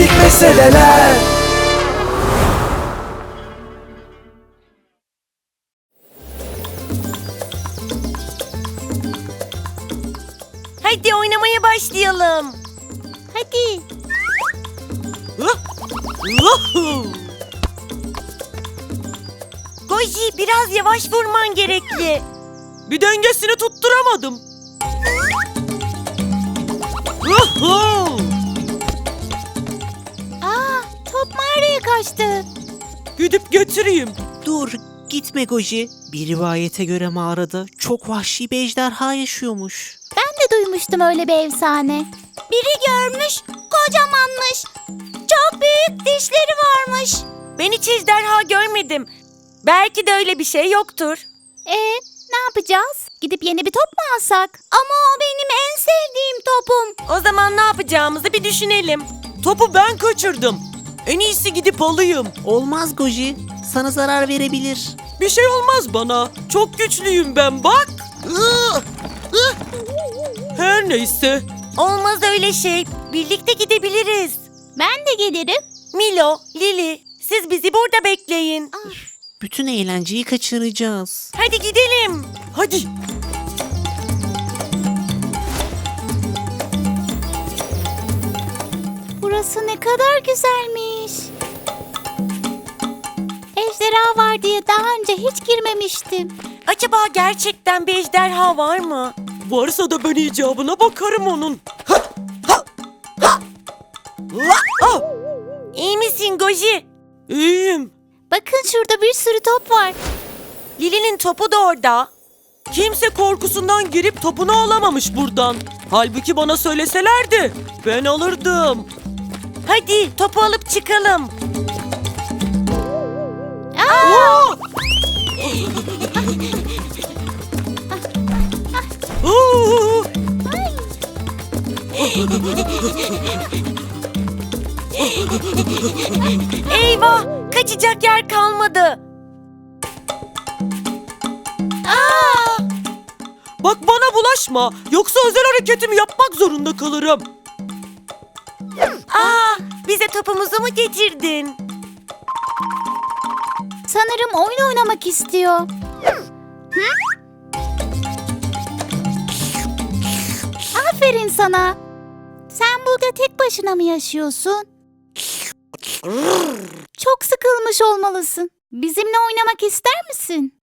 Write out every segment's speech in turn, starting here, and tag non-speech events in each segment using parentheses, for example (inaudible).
Komik meseleler Hadi oynamaya başlayalım. Hadi. Goji biraz yavaş vurman gerekli. Bir dengesini tutturamadım. Aa, mağaraya kaçtı. Gidip getireyim. Dur gitme Goji. Bir rivayete göre mağarada çok vahşi bir ejderha yaşıyormuş. Ben de duymuştum öyle bir efsane. Biri görmüş, kocamanmış. Çok büyük dişleri varmış. Ben hiç ejderha görmedim. Belki de öyle bir şey yoktur. E, ne yapacağız? Gidip yeni bir top mu alsak? Ama o benim en sevdiğim topum. O zaman ne yapacağımızı bir düşünelim. Topu ben kaçırdım. En iyisi gidip alayım. Olmaz Goji. Sana zarar verebilir. Bir şey olmaz bana. Çok güçlüyüm ben bak. Her neyse. Olmaz öyle şey. Birlikte gidebiliriz. Ben de gelirim. Milo, Lili, siz bizi burada bekleyin. Bütün eğlenceyi kaçıracağız. Hadi gidelim. Hadi. Burası ne kadar güzelmiş. Ejderha var diye daha önce hiç girmemiştim. Acaba gerçekten bir ejderha var mı? Varsa da ben icabına bakarım onun. İyi misin Goji? İyiyim. Bakın şurada bir sürü top var. Lili'nin topu da orada. Kimse korkusundan girip topunu alamamış buradan. Halbuki bana söyleselerdi ben alırdım. Hadi topu alıp çıkalım. Eyvah! Kaçacak yer kalmadı. Aa! Bak bana bulaşma. Yoksa özel hareketimi yapmak zorunda kalırım. Aa! Bize topumuzu mu getirdin? Sanırım oyun oynamak istiyor. Hı? Aferin sana. Sen burada tek başına mı yaşıyorsun? Çok sıkılmış olmalısın. Bizimle oynamak ister misin?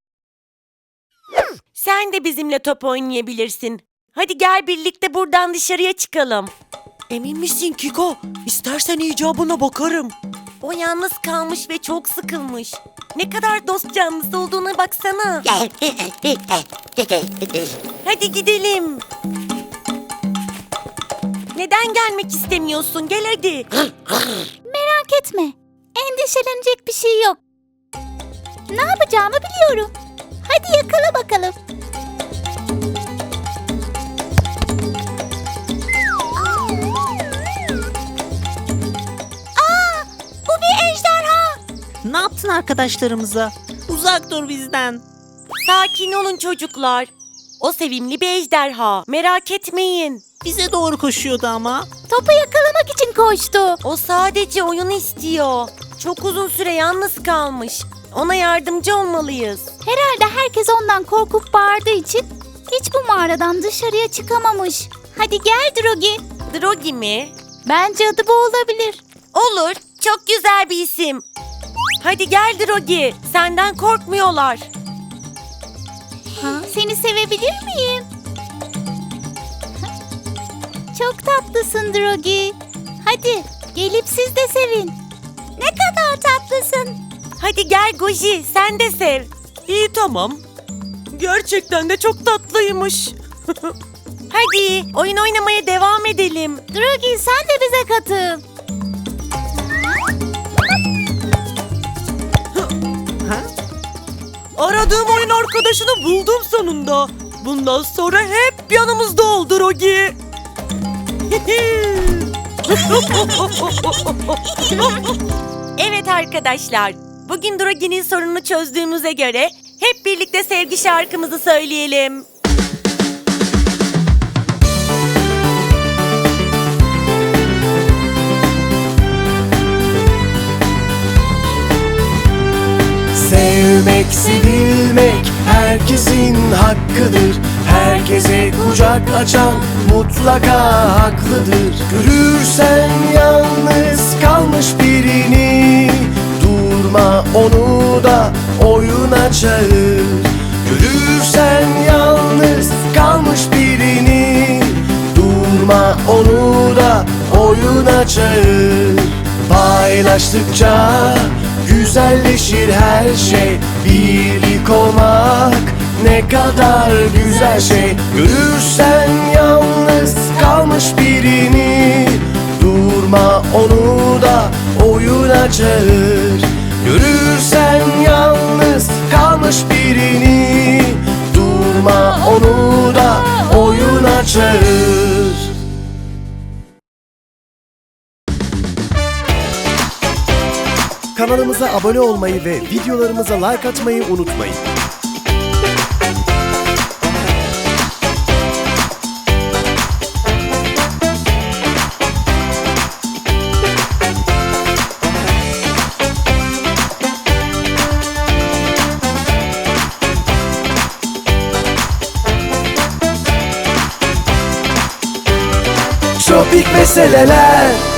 Sen de bizimle top oynayabilirsin. Hadi gel birlikte buradan dışarıya çıkalım. Emin misin Kiko? İstersen icabına bakarım. O yalnız kalmış ve çok sıkılmış. Ne kadar dost canlısı olduğuna baksana. Hadi gidelim. Neden gelmek istemiyorsun? Gel hadi. Merak etme. Endişelenecek bir şey yok. Ne yapacağımı biliyorum. Hadi yakala bakalım. Ne yaptın arkadaşlarımıza? Uzak dur bizden. Sakin olun çocuklar. O sevimli bir ejderha. Merak etmeyin. Bize doğru koşuyordu ama. Topu yakalamak için koştu. O sadece oyun istiyor. Çok uzun süre yalnız kalmış. Ona yardımcı olmalıyız. Herhalde herkes ondan korkup bağırdığı için hiç bu mağaradan dışarıya çıkamamış. Hadi gel Drogi. Drogi mi? Bence adı bu olabilir. Olur. Çok güzel bir isim. Hadi gel Drogi. Senden korkmuyorlar. Seni sevebilir miyim? Çok tatlısın Drogi. Hadi gelip siz de sevin. Ne kadar tatlısın. Hadi gel Goji. Sen de sev. İyi tamam. Gerçekten de çok tatlıymış. (laughs) Hadi oyun oynamaya devam edelim. Drogi sen de bize katıl. Aradığım oyun arkadaşını buldum sonunda. Bundan sonra hep yanımızda ol Drogi. (laughs) Evet arkadaşlar. Bugün Drogi'nin sorununu çözdüğümüze göre hep birlikte sevgi şarkımızı söyleyelim. Sevmek, sevilmek herkesin hakkıdır. Herkese kucak açan mutlaka haklıdır. Görürsen yalnız kalmış birini Durma onu da oyuna çağır. Görürsen yalnız kalmış birini Durma onu da oyuna çağır. Paylaştıkça güzelleşir her şey. Birlik olmak ne kadar güzel şey. Görürsen yalnız kalmış birini. Durma onu da oyuna çağır Görürsen yalnız kalmış birini. Durma onu da oyuna çağır Kanalımıza abone olmayı ve videolarımıza like atmayı unutmayın. Tropik meseleler